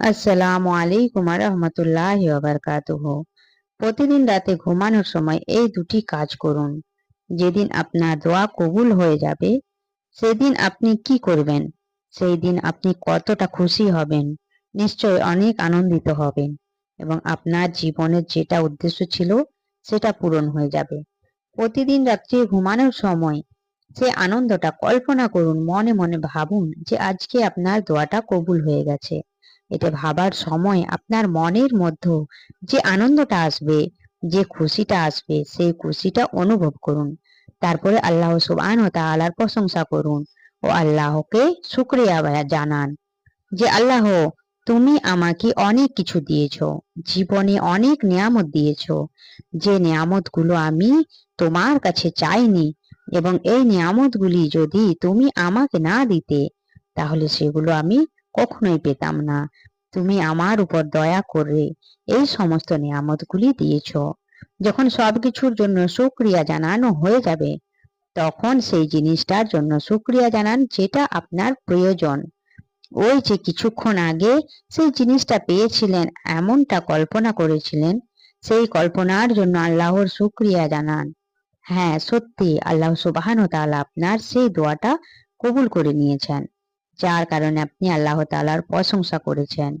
আসসালামু আলাইকুম রহমতুল্লাহ বারকাতুহ। প্রতিদিন রাতে ঘুমানোর সময় এই দুটি কাজ করুন। যেদিন আপনার দোয়া কবুল হয়ে যাবে, সেদিন আপনি কি করবেন? সেই দিন আপনি কতটা খুশি হবেন? নিশ্চয় অনেক আনন্দিত হবেন এবং আপনার জীবনের যেটা উদ্দেশ্য ছিল, সেটা পূরণ হয়ে যাবে। প্রতিদিন রাত্রে ঘুমানোর সময় সে আনন্দটা কল্পনা করুন, মনে মনে ভাবুন যে আজকে আপনার দোয়াটা কবুল হয়ে গেছে। এটা ভাবার সময় আপনার মনের মধ্যে যে আনন্দটা আসবে, যে খুশিটা আসবে, সেই খুশিটা অনুভব করুন। তারপরে আল্লাহ সুবান ও তালার প্রশংসা করুন ও আল্লাহকে শুক্রিয়া জানান যে, আল্লাহ, তুমি আমাকে অনেক কিছু দিয়েছ, জীবনে অনেক নিয়ামত দিয়েছ। যে নিয়ামতগুলো আমি তোমার কাছে চাইনি এবং এই নিয়ামত গুলি যদি তুমি আমাকে না দিতে, তাহলে সেগুলো আমি কখনোই পেতাম না। তুমি আমার উপর দয়া করে এই সমস্ত নিয়ামত গুলি দিয়েছ। যখন সবকিছুর জন্য সুক্রিয়া জানানো হয়ে যাবে, তখন সেই জিনিসটার জন্য সুক্রিয়া জানান যেটা আপনার প্রয়োজন। ওই যে কিছুক্ষণ আগে সেই জিনিসটা পেয়েছিলেন, এমনটা কল্পনা করেছিলেন, সেই কল্পনার জন্য আল্লাহর সুক্রিয়া জানান। হ্যাঁ সত্যি আল্লাহ তাআলা আপনার সেই দোয়াটা কবুল করে নিয়েছেন। যার কারণে আপনি আল্লাহ তালার প্রশংসা করেছেন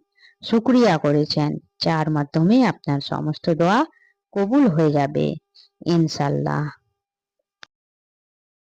সুক্রিয়া করেছেন, যার মাধ্যমে আপনার সমস্ত দোয়া কবুল হয়ে যাবে ইনশাল্লাহ